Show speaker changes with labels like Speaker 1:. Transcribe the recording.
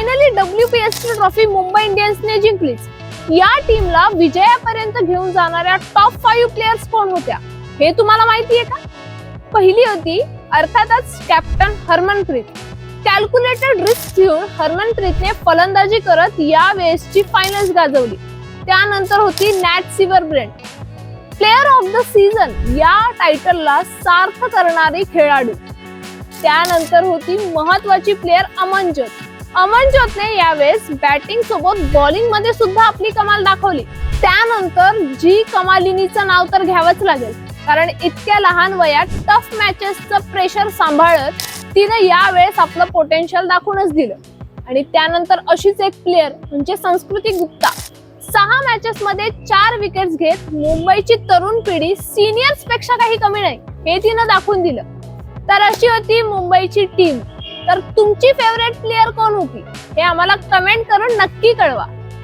Speaker 1: Finally W P S T trophy Mumbai इंडियन्सने जिंकलीच. या टीमला विजयापर्यंत घेऊन जाणाऱ्या टॉप फाईव्ह प्लेयर्स कोण होत्या? हे तुम्हाला माहिती आहे का? पहिली होती अर्थातच कॅप्टन हरमनप्रीत. कॅल्क्युलेटेड रिस्क घेऊन हरमनप्रीतने फलंदाजी करत या वेळेसची फायनल्स गाजवली. त्यानंतर होती Nat Sciver Brunt player of the season या टायटलला सार्थ करणारी खेळाडू. त्यानंतर होती महत्वाची प्लेअर अमन ज्योतने यावेळेस बॅटिंग सोबत बॉलिंगमध्ये सुद्धा आपली कमाल दाखवली. त्यानंतर जी कमालिनीचं नाव तर घ्यावंच लागेल. कारण इतक्या लहान वयात टफ मॅचेसचं प्रेशर सांभाळत तिने यावेळेस आपलं पोटेन्शियल दाखवूनच दिलं. आणि त्यानंतर अशीच एक प्लेअर म्हणजे संस्कृती गुप्ता. सहा मॅचेस मध्ये चार विकेट्स घेत मुंबईची तरुण पिढी सिनियर्सपेक्षा काही कमी नाही हे तिनं दाखवून दिलं. तर अशी होती मुंबईची टीम तर तुमची फेवरेट प्लेअर होती हे आम्हाला कमेंट करून नक्की कळवा.